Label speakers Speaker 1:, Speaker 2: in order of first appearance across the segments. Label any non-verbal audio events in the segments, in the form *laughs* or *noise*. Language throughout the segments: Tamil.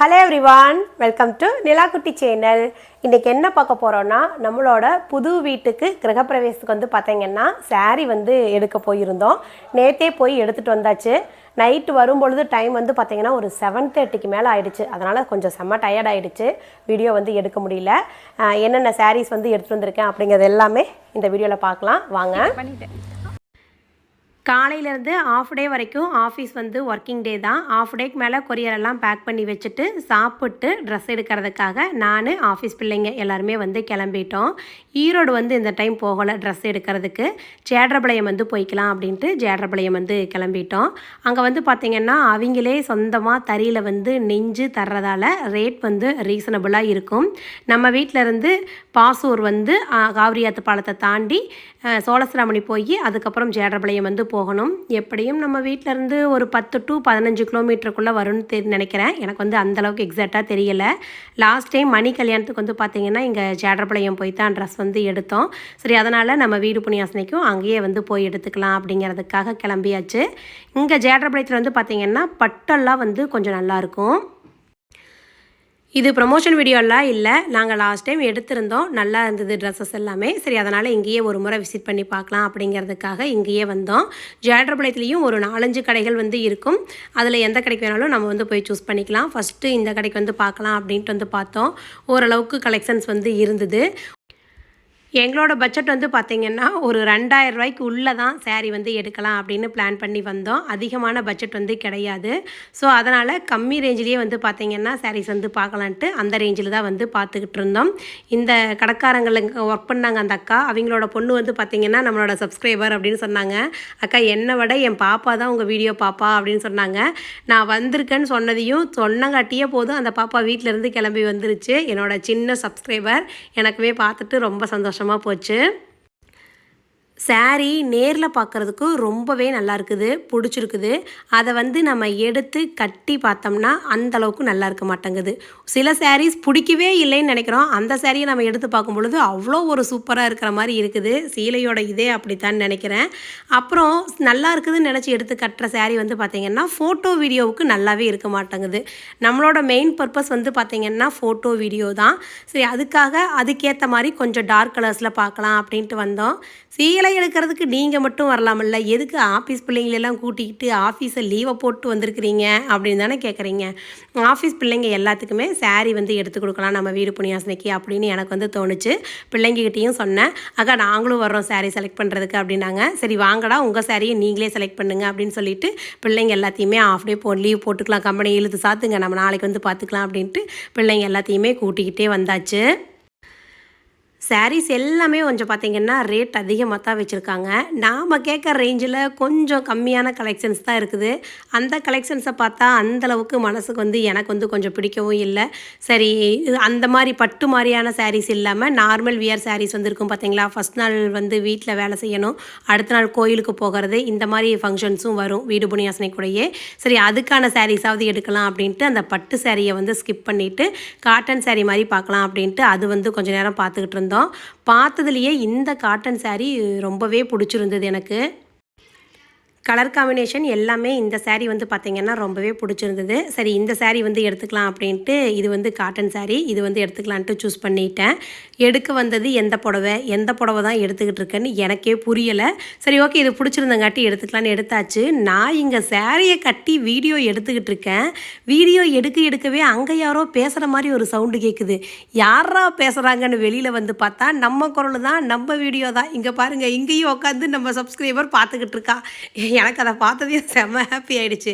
Speaker 1: Hello everyone welcome to Nilakutti channel இன்றைக்கி என்ன பார்க்க போகிறோன்னா நம்மளோட புது வீட்டுக்கு கிரகப்பிரவேசத்துக்கு வந்து பார்த்தீங்கன்னா saree வந்து எடுக்க போயிருந்தோம். நேற்றே போய் எடுத்துகிட்டு வந்தாச்சு. நைட்டு வரும்பொழுது டைம் வந்து பார்த்தீங்கன்னா ஒரு செவன் தேர்ட்டிக்கு மேலே ஆயிடுச்சு. அதனால் கொஞ்சம் செம்ம டயர்ட் ஆகிடுச்சு வீடியோ வந்து எடுக்க முடியல. என்னென்ன சாரீஸ் வந்து எடுத்துகிட்டு வந்திருக்கேன் அப்படிங்கிறது எல்லாமே இந்த வீடியோவில் பார்க்கலாம். வாங்க. காலையிலேருந்து ஆஃப் டே வரைக்கும் ஆஃபீஸ் வந்து ஒர்க்கிங் டே தான். ஆஃப் டேக்கு மேலே கொரியர் எல்லாம் பேக் பண்ணி வச்சுட்டு சாப்பிட்டு ட்ரெஸ் எடுக்கிறதுக்காக நான் ஆஃபீஸ் பிள்ளைங்க எல்லாருமே வந்து கிளம்பிட்டோம். ஈரோடு வந்து இந்த டைம் போகலை ட்ரெஸ் எடுக்கிறதுக்கு. ஜேட்ரபாளையம் வந்து போய்க்கலாம் அப்படின்ட்டு ஜேட்ரபாளையம் வந்து கிளம்பிட்டோம். அங்கே வந்து பார்த்திங்கன்னா அவங்களே சொந்தமாக தறியில் வந்து நெஞ்சு தர்றதால ரேட் வந்து ரீசனபிளாக இருக்கும். நம்ம வீட்டில் இருந்து பாசூர் வந்து காவிரியாத்து பாலத்தை தாண்டி சோழசிராமணி போய் அதுக்கப்புறம் ஜேட்ரபாளையம் வந்து போகணும். எப்படியும் நம்ம வீட்டில் இருந்து ஒரு பத்து டு பதினஞ்சு கிலோமீட்டருக்குள்ளே வரும்னு தெரி நினைக்கிறேன். எனக்கு வந்து அந்தளவுக்கு எக்ஸாக்டாக தெரியலை. லாஸ்ட் டைம் மணி கல்யாணத்துக்கு வந்து பார்த்திங்கன்னா இங்கே ஜேட்ரபாளையம் போய் தான் ட்ரெஸ் வந்து எடுத்தோம். சரி அதனால் நம்ம வீடு புண்ணியாசனைக்கும் அங்கேயே வந்து போய் எடுத்துக்கலாம் அப்படிங்கிறதுக்காக கிளம்பியாச்சு. இங்கே ஜேட்ரபாளையத்தில் வந்து பார்த்திங்கன்னா பட்டெல்லாம் வந்து கொஞ்சம் நல்லாயிருக்கும் இது ப்ரமோஷன் வீடியோலாம் இல்லை. நாங்கள் லாஸ்ட் டைம் எடுத்திருந்தோம். நல்லா இருந்தது ட்ரெஸ்ஸஸ் எல்லாமே. சரி அதனால் இங்கேயே ஒரு முறை விசிட் பண்ணி பார்க்கலாம் அப்படிங்கிறதுக்காக இங்கேயே வந்தோம். ஜேட்ரபாளையத்துலேயும் ஒரு நாலஞ்சு கடைகள் வந்து இருக்கும். அதில் எந்த கடைக்கு வேணாலும் நம்ம வந்து போய் சூஸ் பண்ணிக்கலாம். ஃபஸ்ட்டு இந்த கடைக்கு வந்து பார்க்கலாம் அப்படின்ட்டு வந்து பார்த்தோம். ஓரளவுக்கு கலெக்ஷன்ஸ் வந்து இருந்தது. எங்களோட பட்ஜெட் வந்து பார்த்திங்கன்னா ஒரு ரெண்டாயிரம் ரூபாய்க்கு உள்ளே தான் சேரீ வந்து எடுக்கலாம் அப்படின்னு பிளான் பண்ணி வந்தோம். அதிகமான பட்ஜெட் வந்து கிடையாது. ஸோ அதனால் கம்மி ரேஞ்சிலேயே வந்து பார்த்திங்கன்னா சாரீஸ் வந்து பார்க்கலான்ட்டு அந்த ரேஞ்சில் தான் வந்து பார்த்துக்கிட்டு இருந்தோம். இந்த கடைக்காரங்களுக்கு ஒர்க் பண்ணாங்க அந்த அக்கா. அவங்களோட பொண்ணு வந்து பார்த்திங்கன்னா நம்மளோட சப்ஸ்கிரைபர் அப்படின்னு சொன்னாங்க. அக்கா என்னை விட என் பாப்பா தான் உங்கள் வீடியோ பாப்பா அப்படின்னு சொன்னாங்க. நான் வந்திருக்கேன்னு சொன்னதையும் சொன்னங்காட்டியே போதும் அந்த பாப்பா வீட்டில் இருந்து கிளம்பி வந்துருச்சு. என்னோட சின்ன சப்ஸ்கிரைபர் எனக்குமே பார்த்துட்டு ரொம்ப சந்தோஷம் சந்தோஷமாக போச்சு. சாரீ நேரில் பார்க்குறதுக்கு ரொம்பவே நல்லா இருக்குது பிடிச்சிருக்குது. அதை வந்து நம்ம எடுத்து கட்டி பார்த்தோம்னா அந்த அளவுக்கு நல்லா இருக்க மாட்டேங்குது. சில சாரீஸ் பிடிக்கவே இல்லைன்னு நினைக்கிறோம். அந்த சாரியை நம்ம எடுத்து பார்க்கும் பொழுது அவ்வளோ ஒரு சூப்பராக இருக்கிற மாதிரி இருக்குது. சீலையோட இதே அப்படித்தான் நினைக்கிறேன். அப்புறம் நல்லா இருக்குதுன்னு நினச்சி எடுத்து கட்டுற சாரீ வந்து பார்த்திங்கன்னா ஃபோட்டோ வீடியோவுக்கு நல்லாவே இருக்க மாட்டேங்குது. நம்மளோட மெயின் பர்பஸ் வந்து பார்த்திங்கன்னா ஃபோட்டோ வீடியோ தான். சரி அதுக்காக அதுக்கேற்ற மாதிரி கொஞ்சம் டார்க் கலர்ஸில் பார்க்கலாம் அப்படின்ட்டு வந்தோம். சீலை எடுக்கிறதுக்கு நீங்கள் மட்டும் வரலாமில்ல. எதுக்கு ஆஃபீஸ் பிள்ளைங்களெல்லாம் கூட்டிக்கிட்டு ஆஃபீஸை லீவை போட்டு வந்திருக்கிறீங்க? அப்படின்னு தானே கேட்குறீங்க ஆஃபீஸ் பிள்ளைங்க எல்லாத்துக்குமே saree வந்து எடுத்து கொடுக்கலாம். நம்ம வீடு புனியாசனைக்கு அப்படின்னு எனக்கு வந்து தோணுச்சு. பிள்ளைங்ககிட்டையும் சொன்னேன். அக்கா நாங்களும் வர்றோம் saree செலக்ட் பண்ணுறதுக்கு அப்படின்னாங்க. சரி வாங்கடா உங்கள் சாரியை நீங்களே செலக்ட் பண்ணுங்க அப்படின்னு சொல்லிட்டு பிள்ளைங்க எல்லாத்தையுமே ஆஃப் டே போ லீவ் போட்டுக்கலாம். கம்பெனி இழுத்து சாத்துங்க. நம்ம நாளைக்கு வந்து பார்த்துக்கலாம் அப்படின்ட்டு பிள்ளைங்க எல்லாத்தையுமே கூட்டிக்கிட்டே வந்தாச்சு. சாரீஸ் எல்லாமே கொஞ்சம் பார்த்திங்கன்னா ரேட் அதிகமாக தான் வச்சுருக்காங்க. நாம் கேட்குற ரேஞ்சில் கொஞ்சம் கம்மியான கலெக்ஷன்ஸ் தான் இருக்குது. அந்த கலெக்ஷன்ஸை பார்த்தா அந்தளவுக்கு மனசுக்கு வந்து எனக்கு வந்து கொஞ்சம் பிடிக்கவும் இல்லை. சரி இது அந்த மாதிரி பட்டு மாதிரியான சாரீஸ் இல்லாமல் நார்மல் வியர் சாரீஸ் வந்து இருக்கும் பார்த்தீங்களா ஃபஸ்ட் நாள் வந்து வீட்டில் வேலை செய்யணும். அடுத்த நாள் கோயிலுக்கு போகிறது. இந்த மாதிரி ஃபங்க்ஷன்ஸும் வரும் வீடு புனியாசனை கூடயே. சரி அதுக்கான சாரீஸாவது எடுக்கலாம் அப்படின்ட்டு அந்த பட்டு சாரியை வந்து ஸ்கிப் பண்ணிவிட்டு காட்டன் சாரீ மாதிரி பார்க்கலாம் அப்படின்ட்டு அது வந்து கொஞ்ச நேரம் பார்த்துக்கிட்டு இருந்தோம். பார்த்ததுலேயே இந்த காட்டன் சாரீ ரொம்பவே பிடிச்சிருந்தது எனக்கு. கலர் காம்பினேஷன் எல்லாமே இந்த சாரீ வந்து பார்த்திங்கன்னா ரொம்பவே பிடிச்சிருந்தது. சரி இந்த சாரீ வந்து எடுத்துக்கலாம் அப்படின்ட்டு இது வந்து காட்டன் சாரீ இது வந்து எடுத்துக்கலான்ட்டு சூஸ் பண்ணிட்டேன். எடுக்க வந்தது எந்த புடவை? எந்த புடவை தான் எடுத்துக்கிட்டு இருக்கேன்னு எனக்கே புரியலை. சரி ஓகே இது பிடிச்சிருந்தங்காட்டி எடுத்துக்கலான்னு எடுத்தாச்சு. நான் இங்கே சாரியை கட்டி வீடியோ எடுத்துக்கிட்டு இருக்கேன். வீடியோ எடுக்க எடுக்கவே அங்கே யாரோ பேசுகிற மாதிரி ஒரு சவுண்டு கேட்குது யாரா பேசுகிறாங்கன்னு வெளியில் வந்து பார்த்தா நம்ம குரல் தான் நம்ம வீடியோ தான். இங்கே பாருங்கள் இங்கேயும் உட்காந்து நம்ம சப்ஸ்கிரைபர் பார்த்துக்கிட்டு இருக்கா. எனக்கு அதை பார்த்ததே செம்ம ஹாப்பி ஆகிடுச்சு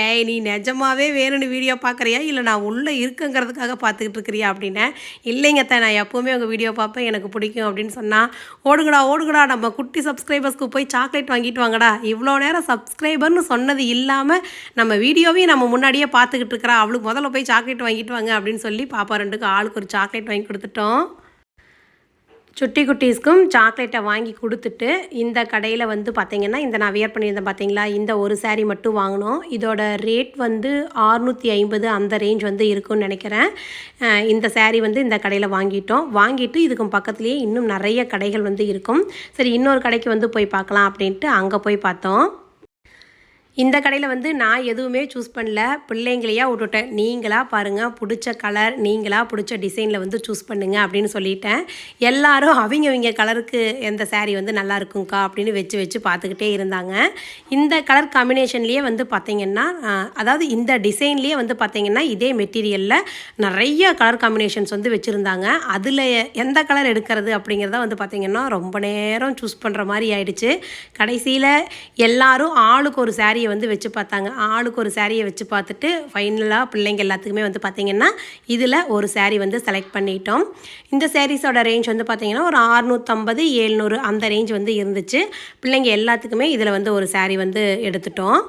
Speaker 1: ஏய் நீ நிஜமாவே வேணும்னு வீடியோ பார்க்குறியா? இல்லை நான் உள்ளே இருக்குங்கிறதுக்காக பார்த்துக்கிட்டு இருக்கிறியா அப்படின்னேன் இல்லைங்க தான் நான் எப்போவுமே உங்கள் வீடியோ பார்ப்பேன். எனக்கு பிடிக்கும் அப்படின்னு சொன்னால் ஓடுங்கடா ஓடுங்கடா நம்ம குட்டி சப்ஸ்கிரைபர்ஸ்க்கு போய் சாக்லேட் வாங்கிட்டு வாங்கடா. இவ்வளோ நேரம் சப்ஸ்கிரைபர்னு சொன்னது இல்லாமல் நம்ம வீடியோவையும் நம்ம முன்னாடியே பார்த்துக்கிட்டு இருக்கிறா. அவளுக்கு முதல்ல போய் சாக்லேட் வாங்கிட்டு வாங்க அப்படின்னு சொல்லி பாப்பா ரெண்டுக்கும் ஆளுக்கு ஒரு சாக்லேட் வாங்கி கொடுத்துட்டோம். சுட்டி குட்டீஸ்க்கும் சாக்லேட்டை வாங்கி கொடுத்துட்டு இந்த கடையில் வந்து பார்த்திங்கன்னா இந்த நான் வியர் பண்ணியிருந்தேன் பார்த்தீங்களா இந்த ஒரு சாரீ மட்டும் வாங்கினோம். இதோட ரேட் வந்து ஆறுநூற்றி ஐம்பது அந்த ரேஞ்ச் வந்து இருக்கும்னு நினைக்கிறேன். இந்த சாரீ வந்து இந்த கடையில் வாங்கிட்டோம். வாங்கிட்டு இதுக்கும் பக்கத்துலேயே இன்னும் நிறைய கடைகள் வந்து இருக்கும். சரி இன்னொரு கடைக்கு வந்து போய் பார்க்கலாம் அப்படின்ட்டு அங்கே போய் பார்த்தோம். இந்த கடையில் வந்து நான் எதுவுமே சூஸ் பண்ணல. பிள்ளைங்களையா விட்டுட்டேன். நீங்களா பாருங்கள் பிடிச்ச கலர் நீங்களாக பிடிச்ச டிசைனில் வந்து சூஸ் பண்ணுங்க அப்படின்னு சொல்லிட்டேன். எல்லாரும் அவங்க அவங்க கலருக்கு எந்த சேரீ வந்து நல்லா இருக்கும்க்கா அப்படின்னு வச்சு வச்சு பார்த்துக்கிட்டே இருந்தாங்க. இந்த கலர் காம்பினேஷன்லேயே வந்து பார்த்திங்கன்னா அதாவது இந்த டிசைன்லேயே வந்து பார்த்திங்கன்னா இதே மெட்டீரியலில் நிறைய கலர் காம்பினேஷன்ஸ் வந்து வச்சுருந்தாங்க. அதில் எந்த கலர் எடுக்கிறது அப்படிங்கிறத வந்து பார்த்திங்கன்னா ரொம்ப நேரம் சூஸ் பண்ணுற மாதிரி ஆயிடுச்சு. கடைசியில் எல்லோரும் ஆளுக்கு ஒரு சாரியை வந்து வச்சு பார்த்தாங்க. ஆளுக்கு ஒரு சாரியை வச்சு பார்த்துட்டு ஃபைனலாக பிள்ளைங்க எல்லாத்துக்குமே வந்து பார்த்திங்கன்னா இதில் ஒரு saree வந்து செலக்ட் பண்ணிட்டோம். இந்த சாரீஸோட ரேஞ்ச் வந்து பார்த்திங்கன்னா ஒரு அறுநூற்றம்பது ஏழ்நூறு அந்த ரேஞ்ச் வந்து இருந்துச்சு. பிள்ளைங்க எல்லாத்துக்குமே இதில் வந்து ஒரு saree வந்து எடுத்துட்டோம்.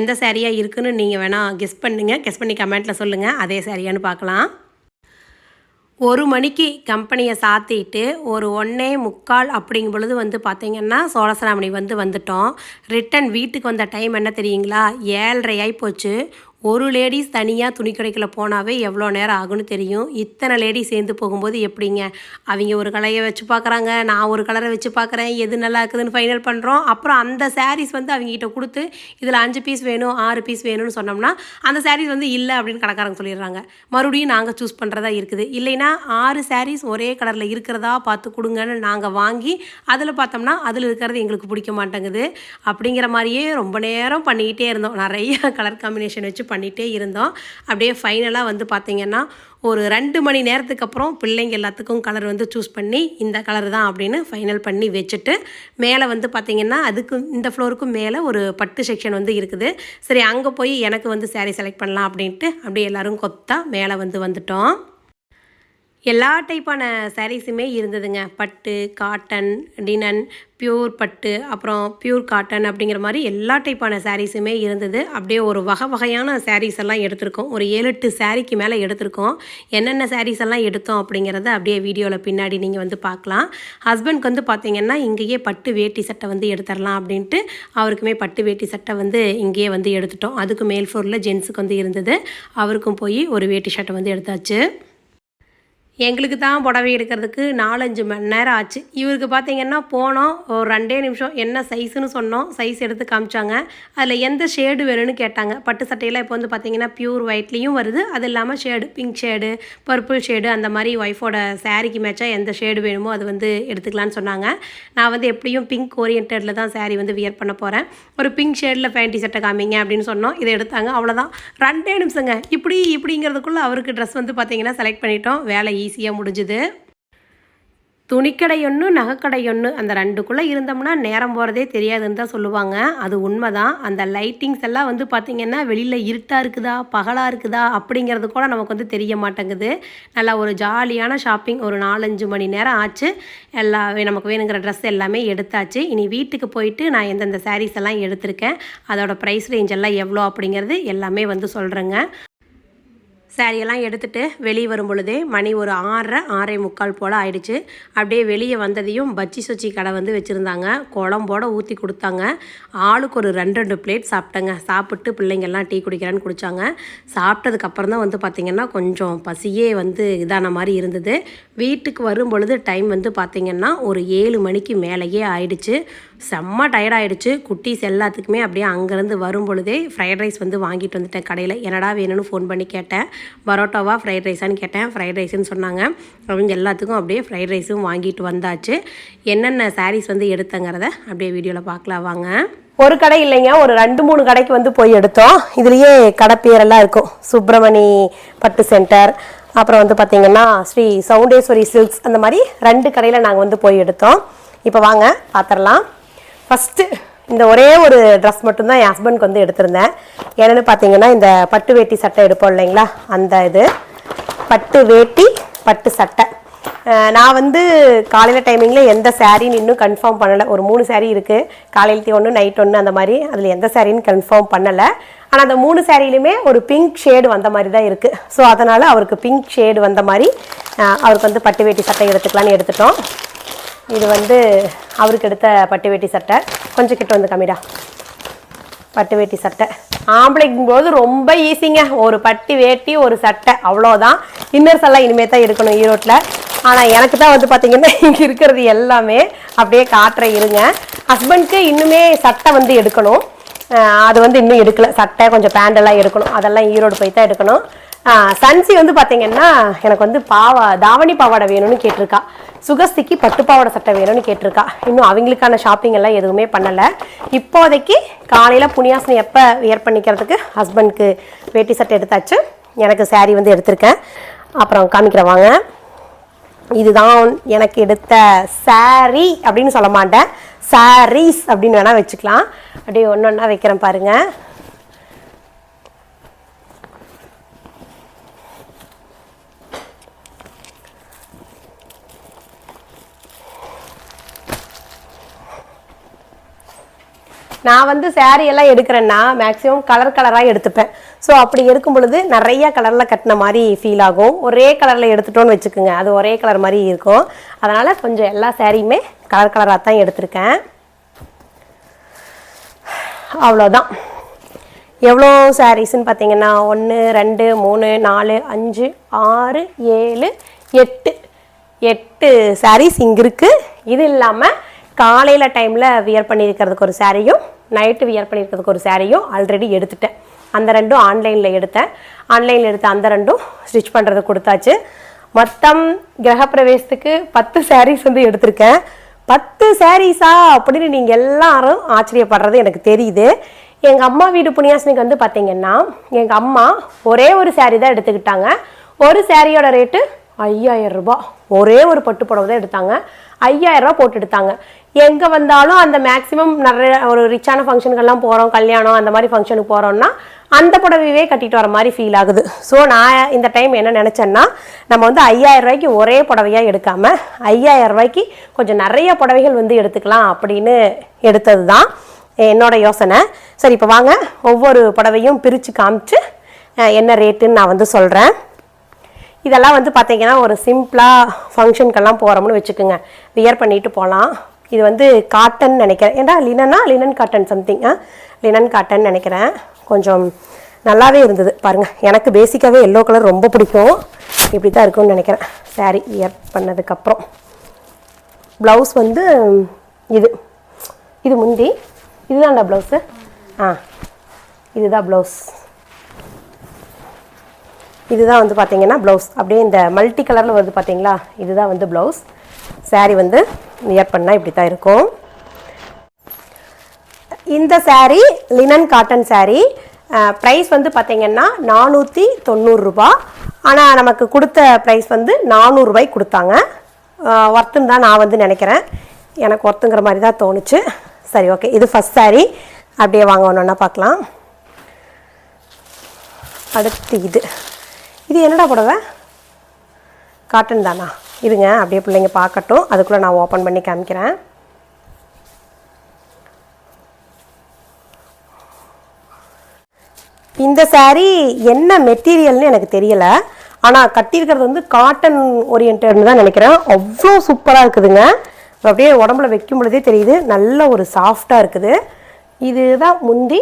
Speaker 1: எந்த சாரியாக இருக்குன்னு நீங்கள் வேணால் கெஸ் பண்ணுங்கள் கெஸ் பண்ணி கமெண்ட்டில் சொல்லுங்கள் அதே சாரியான்னு பார்க்கலாம். ஒரு மணிக்கு கம்பெனியை சாத்திட்டு ஒரு ஒன்றே முக்கால் அப்படிங்கும் பொழுது வந்து பார்த்தீங்கன்னா சோழசராமணி வந்து வந்துட்டோம். ரிட்டன் வீட்டுக்கு வந்த டைம் என்ன தெரியுங்களா? ஏழரை போச்சு. ஒரு லேடிஸ் தனியாக துணி கடைக்குள்ள போனாவே எவ்வளோ நேரம் ஆகும்னு தெரியும். இத்தனை லேடிஸ் சேர்ந்து போகும்போது எப்படிங்க? அவங்க ஒரு கலையை வச்சு பார்க்குறாங்க நான் ஒரு கலரை வச்சு பார்க்குறேன் எது நல்லா இருக்குதுன்னு ஃபைனல் பண்ணுறோம் அப்புறம் அந்த சாரீஸ் வந்து அவங்ககிட்ட கொடுத்து இதில் அஞ்சு பீஸ் வேணும் ஆறு பீஸ் வேணும்னு சொன்னோம்னா அந்த சாரீஸ் வந்து இல்லை அப்படின்னு கடைக்காரங்க சொல்லிடுறாங்க. மறுபடியும் நாங்கள் சூஸ் பண்ணுறதா இருக்குது. இல்லைன்னா ஆறு சாரீஸ் ஒரே கலரில் இருக்கிறதா பார்த்து கொடுங்கன்னு நாங்கள் வாங்கி அதில் பார்த்தோம்னா அதில் இருக்கிறது எங்களுக்கு பிடிக்க மாட்டேங்குது. அப்படிங்கிற மாதிரியே ரொம்ப நேரம் பண்ணிக்கிட்டே இருந்தோம். நிறைய கலர் காம்பினேஷன் வச்சு பண்ணிகிட்டே இருந்தோம் அப்படியே ஃபைனலாக வந்து பார்த்திங்கன்னா ஒரு ரெண்டு மணி நேரத்துக்கு அப்புறம் பிள்ளைங்க எல்லாத்துக்கும் கலர் வந்து சூஸ் பண்ணி இந்த கலர் தான் அப்படின்னு ஃபைனல் பண்ணி வச்சுட்டு மேலே வந்து பார்த்திங்கன்னா அதுக்கு இந்த ஃப்ளோருக்கும் மேலே ஒரு பட்டு செக்ஷன் வந்து இருக்குது. சரி அங்கே போய் எனக்கு வந்து saree செலக்ட் பண்ணலாம் அப்படின்ட்டு அப்படியே எல்லாரும் கொத்தா மேலே வந்து வந்துட்டோம். எல்லா டைப்பான சாரீஸுமே இருந்ததுங்க. பட்டு காட்டன் டினன் பியூர் பட்டு அப்புறம் பியூர் காட்டன் அப்படிங்கிற மாதிரி எல்லா டைப்பான சாரீஸுமே இருந்தது. அப்படியே ஒரு வகை வகையான சாரீஸ் எல்லாம் எடுத்திருக்கோம். ஒரு ஏழு எட்டு சாரீக்கு மேலே எடுத்திருக்கோம். என்னென்ன சாரீஸ் எல்லாம் எடுத்தோம் அப்படிங்கிறத அப்படியே வீடியோவில் பின்னாடி நீங்கள் வந்து பார்க்கலாம். ஹஸ்பண்ட்க்கு வந்து பார்த்தீங்கன்னா இங்கேயே பட்டு வேட்டி சட்டை வந்து எடுத்துடலாம் அப்படின்ட்டு அவருக்குமே பட்டு வேட்டி சட்டை வந்து இங்கேயே வந்து எடுத்துட்டோம். அதுக்கு மேல் ஃப்ளோரில் ஜென்ஸுக்கு வந்து இருந்தது. அவருக்கும் போய் ஒரு வேட்டி சட்டை வந்து எடுத்தாச்சு. எங்களுக்கு தான் புடவை எடுக்கிறதுக்கு நாலஞ்சு மணி நேரம் ஆச்சு. இவருக்கு பார்த்தீங்கன்னா போனோம் ஒரு ரெண்டே நிமிஷம் என்ன சைஸுன்னு சொன்னோம் சைஸ் எடுத்து காமிச்சாங்க. அதில் எந்த ஷேடு வேணும்னு கேட்டாங்க. பட்டு சட்டையெல்லாம் இப்போ வந்து பார்த்தீங்கன்னா பியூர் ஒயிட்லேயும் வருது. அது இல்லாமல் shade pink shade purple shade அந்த மாதிரி ஒய்ஃபோட சாரீக்கு மேட்சாக எந்த ஷேடு வேணுமோ அது வந்து எடுத்துக்கலான்னு சொன்னாங்க. நான் வந்து எப்படியும் பிங்க் ஓரியன்டில் தான் saree வந்து வியர் பண்ண போகிறேன் ஒரு பிங்க் ஷேடில் ஃபேண்டி சட்டை காமிங்க அப்படின்னு சொன்னோம். இதை எடுத்தாங்க. அவ்வளோதான் ரெண்டே நிமிஷங்க. இப்படி இப்படிங்கிறதுக்குள்ளே அவருக்கு ட்ரெஸ் வந்து பார்த்தீங்கன்னா செலக்ட் பண்ணிட்டோம். வேலை ஈஸியாக முடிஞ்சுது. துணிக்கடை ஒன்று நகைக்கடை ஒன்று அந்த ரெண்டுக்குள்ளே இருந்தோம்னா நேரம் போகிறதே தெரியாதுன்னு தான் சொல்லுவாங்க. அது உண்மை தான் அந்த லைட்டிங்ஸ் எல்லாம் வந்து பார்த்திங்கன்னா வெளியில் இருட்டாக இருக்குதா பகலாக இருக்குதா அப்படிங்கிறது கூட நமக்கு வந்து தெரிய மாட்டேங்குது. நல்லா ஒரு ஜாலியான ஷாப்பிங் ஒரு நாலஞ்சு மணி நேரம் ஆச்சு. எல்லா நமக்கு வேணுங்கிற ட்ரெஸ் எல்லாமே எடுத்தாச்சு. இனி வீட்டுக்கு போயிட்டு நான் எந்தெந்த சாரீஸ் எல்லாம் எடுத்திருக்கேன் அதோடய ப்ரைஸ் ரேஞ்ச் எல்லாம் எவ்வளோ அப்படிங்கிறது எல்லாமே வந்து சொல்கிறேங்க சாரியெல்லாம் எடுத்துட்டு வெளியே வரும் பொழுதே மணி ஒரு ஆறரை ஆறே முக்கால் போல் ஆயிடுச்சு. அப்படியே வெளியே வந்ததையும் பச்சி சொச்சி கடை வந்து வச்சுருந்தாங்க. குழம்போட ஊற்றி கொடுத்தாங்க. ஆளுக்கு ஒரு ரெண்டு ரெண்டு பிளேட் சாப்பிட்டேங்க. சாப்பிட்டு பிள்ளைங்கெல்லாம் டீ குடிக்கிறான்னு குடித்தாங்க சாப்பிட்டதுக்கப்புறம் தான் வந்து பார்த்திங்கன்னா கொஞ்சம் பசியே வந்து இதான மாதிரி இருந்தது. வீட்டுக்கு வரும் பொழுது டைம் வந்து பார்த்திங்கன்னா ஒரு ஏழு மணிக்கு மேலேயே ஆயிடுச்சு. செம்ம டயர்டாயிடுச்சு குட்டீஸ் எல்லாத்துக்குமே அப்படியே அங்கேருந்து வரும் பொழுதே ஃப்ரைட் ரைஸ் வந்து வாங்கிட்டு வந்துட்டேன் கடையில். என்னடா வேணும்னு ஃபோன் பண்ணி கேட்டேன். பரோட்டாவா ஃப்ரைட் ரைஸான்னு கேட்டேன். ஃப்ரைட் ரைஸ்னு சொன்னாங்க. அவங்க எல்லாத்துக்கும் அப்படியே ஃப்ரைட் ரைஸும் வாங்கிட்டு வந்தாச்சு. என்னென்ன சாரீஸ் வந்து எடுத்தங்கிறத அப்படியே வீடியோவில் பார்க்கலாம் வாங்க. ஒரு கடை இல்லைங்க. ஒரு ரெண்டு மூணு கடைக்கு வந்து போய் எடுத்தோம். இதுலேயே கடை பேரெல்லாம் இருக்கும். சுப்பிரமணி பட்டு சென்டர் அப்புறம் வந்து பார்த்திங்கன்னா ஸ்ரீ சவுண்டேஸ்வரி சில்க்ஸ் அந்த மாதிரி ரெண்டு கடையில் நாங்கள் வந்து போய் எடுத்தோம். இப்போ வாங்க பார்த்துடலாம் ஃபஸ்ட்டு இந்த ஒரே ஒரு ட்ரெஸ் மட்டும்தான் என் ஹஸ்பண்ட்க்கு வந்து எடுத்திருந்தேன். என்னென்னு பார்த்தீங்கன்னா இந்த பட்டு வேட்டி சட்டை எடுப்போம் இல்லைங்களா? அந்த இது. பட்டு வேட்டி பட்டு சட்டை. நான் வந்து காலையில் டைமிங்கில் எந்த சாரின்னு இன்னும் கன்ஃபார்ம் பண்ணலை. ஒரு மூணு சாரீ இருக்குது காலையிலத்தி ஒன்று நைட் ஒன்று அந்த மாதிரி. அதில் எந்த சாரின்னு கன்ஃபார்ம் பண்ணலை. ஆனால் அந்த மூணு சாரிலையுமே ஒரு பிங்க் ஷேடு வந்த மாதிரி தான் இருக்குது ஸோ அதனால் அவருக்கு பிங்க் ஷேடு வந்த மாதிரி அவருக்கு வந்து பட்டு வேட்டி சட்டை எடுத்துக்கலான்னு எடுத்துட்டோம். இது வந்து அவருக்கு எடுத்த பட்டு வேட்டி சட்டை. கொஞ்சம் கிட்ட வந்து கம்மிடா பட்டு வேட்டி சட்டை. ஆம்பளைக்கும் போது ரொம்ப ஈஸிங்க. ஒரு பட்டு வேட்டி ஒரு சட்டை அவ்வளோதான். இன்னர்ஸ் எல்லாம் இனிமேல் தான் இருக்கணும் ஈரோட்டில். ஆனால் எனக்கு தான் வந்து பார்த்தீங்கன்னா *laughs* இங்கே இருக்கிறது எல்லாமே அப்படியே காட்டுற இருங்க. ஹஸ்பண்ட்க்கு இன்னுமே சட்டை வந்து எடுக்கணும். அது வந்து இன்னும் எடுக்கல. சட்டை கொஞ்சம் பேண்டெல்லாம் எடுக்கணும். அதெல்லாம் ஈரோடு போய் தான் எடுக்கணும். சன்சி வந்து பார்த்தீங்கன்னா எனக்கு வந்து பாவா தாவணி பாவாடை வேணும்னு கேட்டிருக்கா. சுகஸ்திக்கு பட்டு பாவாடை சட்டை வேணும்னு கேட்டிருக்கா. இன்னும் அவங்களுக்கான ஷாப்பிங் எல்லாம் எதுவுமே பண்ணலை. இப்போதைக்கு காலையில் புனியாசனி எப்போ வியர் பண்ணிக்கிறதுக்கு ஹஸ்பண்ட்க்கு வேட்டி சட்டை எடுத்தாச்சு. எனக்கு சாரீ வந்து எடுத்திருக்கேன். அப்புறம் காமிக்கிறேன் வாங்க. இதுதான் எனக்கு எடுத்த saree அப்படின்னு சொல்ல மாட்டேன். சாரீஸ் அப்படின்னு வேணால் வச்சுக்கலாம். அப்படியே ஒன்று ஒன்றா வைக்கிறேன் பாருங்கள் நான் வந்து saree எல்லாம் எடுக்கிறேன்னா மேக்ஸிமம் கலர் கலராக எடுத்துப்பேன். ஸோ அப்படி எடுக்கும் பொழுது நிறைய கலரில் கட்டின மாதிரி ஃபீல் ஆகும். ஒரே கலரில் எடுத்துட்டோன்னு வச்சுக்கோங்க அது ஒரே கலர் மாதிரி இருக்கும். அதனால் கொஞ்சம் எல்லா சாரியுமே கலர் கலராக தான் எடுத்திருக்கேன். அவ்வளோதான் எவ்வளோ சாரீஸ்ன்னு பார்த்தீங்கன்னா ஒன்று ரெண்டு மூணு நாலு அஞ்சு ஆறு ஏழு எட்டு. எட்டு சாரீஸ் இங்கே இருக்குது இது இல்லாமல் காலையில் டைமில் வியர் பண்ணியிருக்கிறதுக்கு ஒரு சாரியும் நைட்டு வியர் பண்ணியிருக்கிறதுக்கு ஒரு சாரியும் ஆல்ரெடி எடுத்துட்டேன். அந்த ரெண்டும் ஆன்லைனில் எடுத்தேன். ஆன்லைனில் எடுத்த அந்த ரெண்டும் ஸ்டிச் பண்ணுறது கொடுத்தாச்சு. மொத்தம் கிரகப்பிரவேசத்துக்கு பத்து சாரீஸ் வந்து எடுத்திருக்கேன். பத்து சாரீஸா அப்படின்னு நீங்கள் எல்லாரும் ஆச்சரியப்படுறது எனக்கு தெரியுது. எங்கள் அம்மா வீடு புனியாசனிக்கு வந்து பார்த்தீங்கன்னா எங்கள் அம்மா ஒரே ஒரு சாரீ தான் எடுத்துக்கிட்டாங்க. ஒரு சாரியோட ரேட்டு ஐயாயிரம் ரூபாய். ஒரே ஒரு பட்டு புடவை தான் எடுத்தாங்க. ஐயாயிரம் போட்டு எடுத்தாங்க எங்கே வந்தாலும் அந்த மேக்ஸிமம் நிறைய ஒரு ரிச்சான ஃபங்க்ஷனுக்கெல்லாம் போகிறோம் கல்யாணம் அந்த மாதிரி ஃபங்க்ஷனுக்கு போகிறோம்னா அந்த புடவையே கட்டிட்டு வர மாதிரி ஃபீல் ஆகுது. ஸோ நான் இந்த டைம் என்ன நினச்சேன்னா நம்ம வந்து ஐயாயிரம் ரூபாய்க்கு ஒரே புடவையாக எடுக்காம ஐயாயிரம் ரூபாய்க்கு கொஞ்சம் நிறைய புடவைகள் வந்து எடுத்துக்கலாம் அப்படின்னு எடுத்தது தான் என்னோட யோசனை. சரி இப்போ வாங்க ஒவ்வொரு புடவையும் பிரித்து காமிச்சு என்ன ரேட்டுன்னு நான் வந்து சொல்கிறேன் இதெல்லாம் வந்து பார்த்தீங்கன்னா ஒரு சிம்பிளாக ஃபங்க்ஷனுக்கெல்லாம் போகிறோம்னு வச்சுக்கோங்க. வியர் பண்ணிட்டு போகலாம் இது வந்து காட்டன் நினைக்கிறேன். ஏன்டா லினனா linen cotton something linen cotton நினைக்கிறேன். கொஞ்சம் நல்லாவே இருந்தது. பாருங்கள் எனக்கு பேசிக்காகவே எல்லோ கலர் ரொம்ப பிடிக்கும். இப்படி தான் இருக்கும்னு நினைக்கிறேன். சாரி வியர் பண்ணதுக்கப்புறம். ப்ளவுஸ் வந்து இது. இது முந்தி. இதுதான்டா ப்ளவுஸு ஆ. இதுதான் ப்ளவுஸ் இதுதான் வந்து பார்த்தீங்கன்னா ப்ளவுஸ் அப்படியே இந்த மல்டி கலரில் வருது பார்த்தீங்களா இதுதான் வந்து ப்ளவுஸ் saree வந்து நியர் பண்ணால் இப்படி தான் இருக்கும். இந்த sari linen cotton sari price வந்து பார்த்தீங்கன்னா நானூற்றி தொண்ணூறுரூபா ஆனால் நமக்கு கொடுத்த ப்ரைஸ் வந்து நானூறுரூபாய்க்கு கொடுத்தாங்க. ஒர்த்துன்னு தான் நான் வந்து நினைக்கிறேன். எனக்கு ஒர்த்துங்கிற மாதிரி தான் தோணுச்சு. சரி ஓகே இது ஃபஸ்ட் சாரீ அப்படியே வாங்க ஒன்று பார்க்கலாம். அடுத்து இது. இது என்னடா புடவை? காட்டன் தானா? இருங்க அப்படியே பிள்ளைங்க பார்க்கட்டும். அதுக்குள்ளே நான் ஓப்பன் பண்ணி காமிக்கிறேன். இந்த சாரீ என்ன மெட்டீரியல்னு எனக்கு தெரியல. ஆனால் கட்டியிருக்கிறது வந்து காட்டன் ஓரியன்ட்னு தான் நினைக்கிறேன். அவ்வளோ சூப்பராக இருக்குதுங்க. அப்படியே உடம்புல வைக்கும் பொழுதே தெரியுது. நல்ல ஒரு சாஃப்டாக இருக்குது. இதுதான் முந்தி.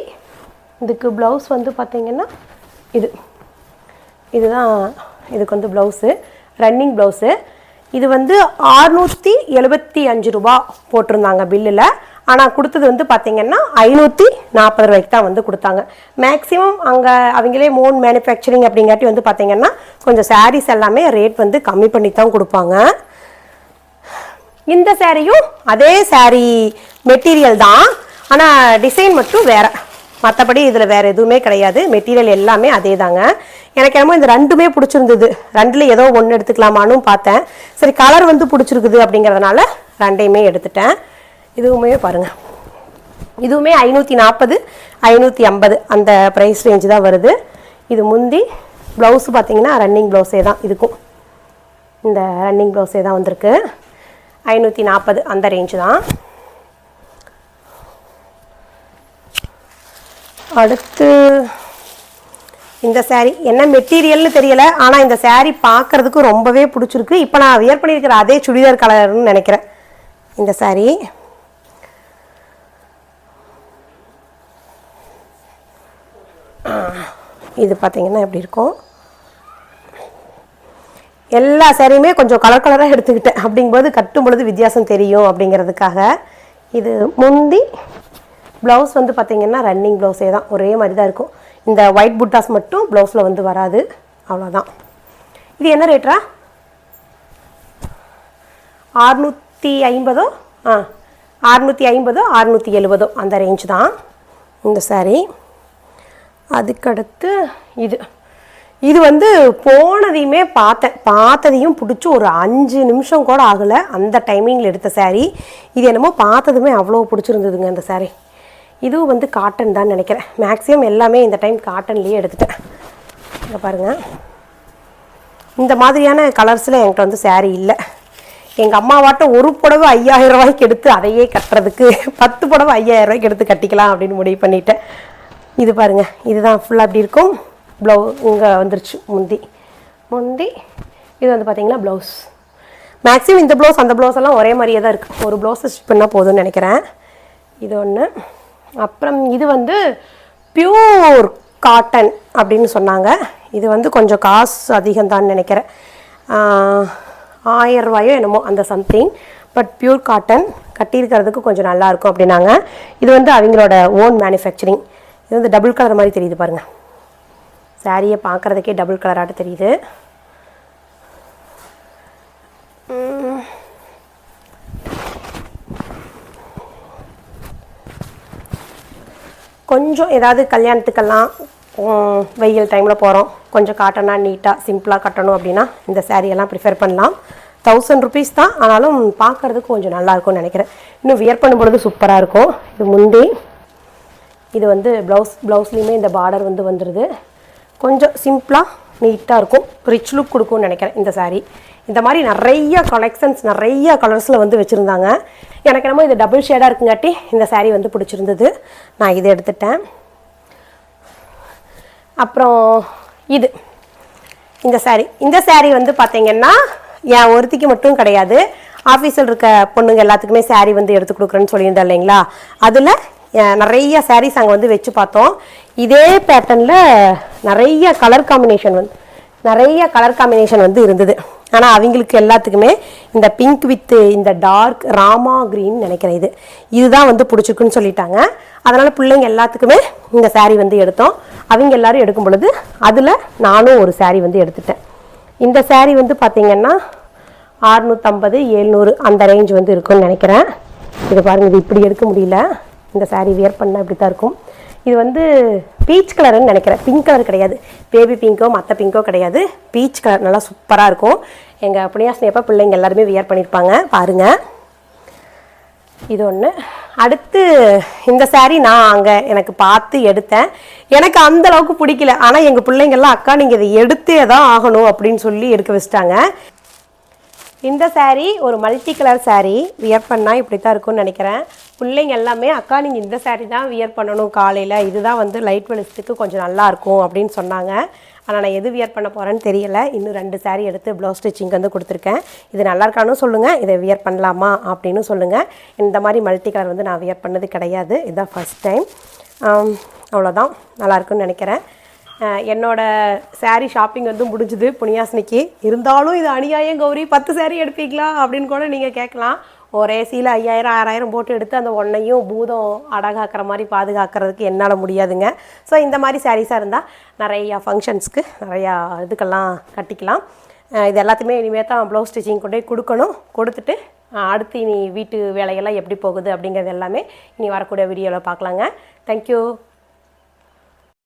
Speaker 1: இதுக்கு ப்ளவுஸ் வந்து பார்த்தீங்கன்னா இது. இதுதான் இதுக்கு வந்து ப்ளவுஸு ரன்னிங் ப்ளவுஸு இது வந்து ஆறுநூற்றி எழுபத்தி அஞ்சு ரூபா போட்டிருந்தாங்க பில்லில் ஆனால் கொடுத்தது வந்து பார்த்தீங்கன்னா ஐநூற்றி நாற்பது ரூபாய்க்கு தான் வந்து கொடுத்தாங்க. மேக்ஸிமம் அங்கே அவங்களே மோன் மேனுஃபேக்சரிங் அப்படிங்காட்டி வந்து பார்த்தீங்கன்னா கொஞ்சம் சாரீஸ் எல்லாமே ரேட் வந்து கம்மி பண்ணி தான் கொடுப்பாங்க. இந்த சாரியும் அதே சாரீ மெட்டீரியல் தான். ஆனால் டிசைன் மட்டும் வேறு. மற்றபடி இதில் வேறு எதுவுமே கிடையாது. மெட்டீரியல் எல்லாமே அதே தாங்க எனக்கு என்னமோ இந்த ரெண்டுமே பிடிச்சிருந்தது. ரெண்டில் ஏதோ ஒன்று எடுத்துக்கலாமான்னு பார்த்தேன். சரி கலர் வந்து பிடிச்சிருக்குது அப்படிங்கிறதுனால ரெண்டையுமே எடுத்துட்டேன். இதுவுமே பாருங்கள் இதுவுமே ஐநூற்றி நாற்பது ஐநூற்றி ஐம்பது அந்த ப்ரைஸ் ரேஞ்சு தான் வருது. இது முந்தி ப்ளவுஸ் பார்த்தீங்கன்னா ரன்னிங் ப்ளவுஸே தான் இதுக்கும். இந்த ரன்னிங் ப்ளவுஸே தான் வந்திருக்கு. ஐநூற்றி நாற்பது அந்த ரேஞ்சு தான். அடுத்து இந்த saree என்ன மெட்டீரியல்னு தெரியல ஆனால் இந்த சாரீ பார்க்கறதுக்கு ரொம்பவே பிடிச்சிருக்கு. இப்போ நான் வியர் பண்ணியிருக்கிற அதே சுடிதார் கலர்னு நினைக்கிறேன். இந்த saree. இது பார்த்தீங்கன்னா எப்படி இருக்கும்? எல்லா சாரியுமே கொஞ்சம் கலர் கலராக எடுத்துக்கிட்டேன். அப்படிங்கும்போது கட்டும் பொழுது வித்தியாசம் தெரியும் அப்படிங்கிறதுக்காக. இது முந்தி ப்ளவுஸ் வந்து பார்த்திங்கன்னா ரன்னிங் ப்ளவுஸே தான். ஒரே மாதிரி தான் இருக்கும். இந்த ஒயிட் புட்டாஸ் மட்டும் ப்ளவுஸில் வந்து வராது. அவ்வளோதான் இது என்ன ரேட்ரா ஆறுநூற்றி ஐம்பதோ? ஆ அறுநூற்றி ஐம்பதோ அறுநூற்றி எழுபதோ? அந்த ரேஞ்ச் தான். இந்த சாரீ அதுக்கடுத்து இது. இது வந்து போனதையுமே பார்த்தேன். பார்த்ததையும் பிடிச்சி ஒரு அஞ்சு நிமிஷம் கூட ஆகலை. அந்த டைமிங்கில் எடுத்த சாரீ இது என்னமோ பார்த்ததுமே அவ்வளோ பிடிச்சிருந்ததுங்க அந்த சாரீ இதுவும் வந்து காட்டன் தான் நினைக்கிறேன். மேக்ஸிமம் எல்லாமே இந்த டைம் காட்டன்லேயே எடுத்துட்டேன். இங்கே பாருங்கள் இந்த மாதிரியான கலர்ஸில் என்கிட்ட வந்து சேரீ இல்லை. எங்கள் அம்மாவாட்ட ஒரு புடவை ஐயாயிரம் ரூபாய்க்கு எடுத்து அதையே கட்டுறதுக்கு பத்து புடவை ஐயாயிரம் ரூபாய்க்கு எடுத்து கட்டிக்கலாம் அப்படின்னு முடிவு பண்ணிட்டேன். இது பாருங்க. இதுதான் ஃபுல்லாக அப்படி இருக்கும். ப்ளவு இங்கே வந்துருச்சு. முந்தி. முந்தி. இது வந்து பார்த்தீங்கன்னா ப்ளவுஸ் மேக்ஸிமம் இந்த ப்ளவுஸ் அந்த ப்ளவுஸ் எல்லாம் ஒரே மாதிரியே தான் இருக்குது ஒரு ப்ளவுஸை ஸ்டிச் பண்ணால் போதும்னு நினைக்கிறேன். இது ஒன்று அப்புறம் இது வந்து பியூர் காட்டன் அப்படின்னு சொன்னாங்க. இது வந்து கொஞ்சம் காசு அதிகம்தான் நினைக்கிறேன். ஆயிரம் ரூபாயோ என்னமோ அந்த சம்திங் பட் பியூர் காட்டன் கட்டியிருக்கிறதுக்கு கொஞ்சம் நல்லாயிருக்கும் அப்படின்னாங்க. இது வந்து அவங்களோட ஓன் மேனுஃபேக்சரிங் இது வந்து டபுள் கலர் மாதிரி தெரியுது பாருங்கள் சாரியை பார்க்குறதுக்கே டபுள் கலராகிட்ட தெரியுது. கொஞ்சம் ஏதாவது கல்யாணத்துக்கெல்லாம் வெயில் டைமில் போகிறோம் கொஞ்சம் காட்டனாக நீட்டாக சிம்பிளாக கட்டணும் அப்படின்னா இந்த சேரீயெல்லாம் ப்ரிஃபர் பண்ணலாம். தௌசண்ட் ருபீஸ் தான். ஆனாலும் பார்க்குறதுக்கு கொஞ்சம் நல்லா இருக்கும்னு நினைக்கிறேன். இன்னும் வியர் பண்ணும்பொழுது சூப்பராக இருக்கும். இது முந்தி. இது வந்து ப்ளவுஸ் ப்ளவுஸ்லேயுமே இந்த பார்டர் வந்து வந்துடுது கொஞ்சம் சிம்பிளாக நீட்டாக இருக்கும். ரிச் லுக் கொடுக்கும்னு நினைக்கிறேன் இந்த சாரீ இந்த மாதிரி நிறைய கலெக்ஷன்ஸ் நிறைய கலர்ஸில் வந்து வச்சுருந்தாங்க. எனக்கு என்னமோ இது டபுள் ஷேடாக இருக்குங்காட்டி இந்த சாரீ வந்து பிடிச்சிருந்தது. நான் இதை எடுத்துட்டேன். அப்புறம் இது. இந்த சாரீ இந்த சாரீ வந்து பார்த்தீங்கன்னா என் ஒருத்திக்கு மட்டும் கிடையாது. ஆஃபீஸில் இருக்க பொண்ணுங்க எல்லாத்துக்குமே சாரீ வந்து எடுத்து கொடுக்குறேன்னு சொல்லியிருந்தேன் இல்லைங்களா? அதில் நிறைய சாரீஸ் அங்கே வந்து வச்சு பார்த்தோம். இதே பேட்டர்னில் நிறைய கலர் காம்பினேஷன் வந்து நிறைய கலர் காம்பினேஷன் வந்து இருந்தது. ஆனால் அவங்களுக்கு எல்லாத்துக்குமே இந்த பிங்க் வித்து இந்த டார்க் ராமா கிரீன் நினைக்கிறேன் இது. இதுதான் வந்து பிடிச்சிருக்குன்னு சொல்லிட்டாங்க. அதனால் பிள்ளைங்க எல்லாத்துக்குமே இந்த saree வந்து எடுத்தோம். அவங்க எல்லாரும் எடுக்கும் பொழுது அதில் நானும் ஒரு சேரீ வந்து எடுத்துட்டேன். இந்த சேரீ வந்து பார்த்திங்கன்னா அறுநூற்றம்பது எழுநூறு அந்த ரேஞ்ச் வந்து இருக்கும்னு நினைக்கிறேன். இது பாருங்கள் இது இப்படி எடுக்க முடியல. இந்த saree வியர் பண்ணால் இப்படி தான் இருக்கும். இது வந்து பீச் கலர்னு நினைக்கிறேன். பிங்க் கலர் கிடையாது. பேபி பிங்கோ மற்ற பிங்கோ கிடையாது. பீச் கலர் நல்லா சூப்பராக இருக்கும். எங்கள் புனியாசினியப்பா பிள்ளைங்க எல்லாருமே வியர் பண்ணியிருப்பாங்க பாருங்கள் இது ஒன்று அடுத்து இந்த சாரீ நான் அங்கே எனக்கு பார்த்து எடுத்தேன். எனக்கு அந்த அளவுக்கு பிடிக்கல. ஆனால் எங்கள் பிள்ளைங்கள்லாம் அக்கா நீங்கள் இதை எடுத்தே தான் ஆகணும் அப்படின்னு சொல்லி எடுக்க வச்சிட்டாங்க. இந்த சாரீ ஒரு மல்டி கலர் சாரீ வியர் பண்ணால் இப்படி தான் இருக்கும்னு நினைக்கிறேன். பிள்ளைங்க எல்லாமே அக்கா நீங்கள் இந்த சாரீ தான் வியர் பண்ணணும் காலையில். இதுதான் வந்து லைட் வெளிச்சத்துக்கு கொஞ்சம் நல்லாயிருக்கும் அப்படின்னு சொன்னாங்க. ஆனால் நான் எது வியர் பண்ண போகிறேன்னு தெரியல. இன்னும் ரெண்டு சாரீ எடுத்து ப்ளவுஸ் ஸ்டிச்சிங் வந்து கொடுத்துருக்கேன். இது நல்லா இருக்கானு சொல்லுங்கள் இதை வியர் பண்ணலாமா அப்படின்னு சொல்லுங்கள் இந்த மாதிரி மல்டி கலர் வந்து நான் வியர் பண்ணது கிடையாது. இதுதான் ஃபஸ்ட் டைம் அவ்வளோதான் நல்லாயிருக்குன்னு நினைக்கிறேன். என்னோடய என்னோட ஷாப்பிங் வந்து முடிஞ்சுது புனியாசினிக்கு இருந்தாலும் இது அநியாயம் கௌரி பத்து சாரீ எடுப்பீங்களா அப்படின்னு கூட நீங்கள் கேட்கலாம். ஒரே சீல ஐயாயிரம் ஆறாயிரம் போட்டு எடுத்து அந்த ஒன்றையும் பூதம் அடகாக்கிற மாதிரி பாதுகாக்கிறதுக்கு என்னால் முடியாதுங்க. ஸோ இந்த மாதிரி சாரீஸாக இருந்தால் நிறையா ஃபங்க்ஷன்ஸ்க்கு நிறையா இதுக்கெல்லாம் கட்டிக்கலாம். இது எல்லாத்தையுமே இனிமேல் தான் ப்ளவுஸ் ஸ்டிச்சிங் கொண்டு போய் கொடுக்கணும். கொடுத்துட்டு அடுத்து இனி வீட்டு வேலையெல்லாம் எப்படி போகுது அப்படிங்கிறது எல்லாமே இனி வரக்கூடிய வீடியோவில் பார்க்கலாங்க. தேங்க்யூ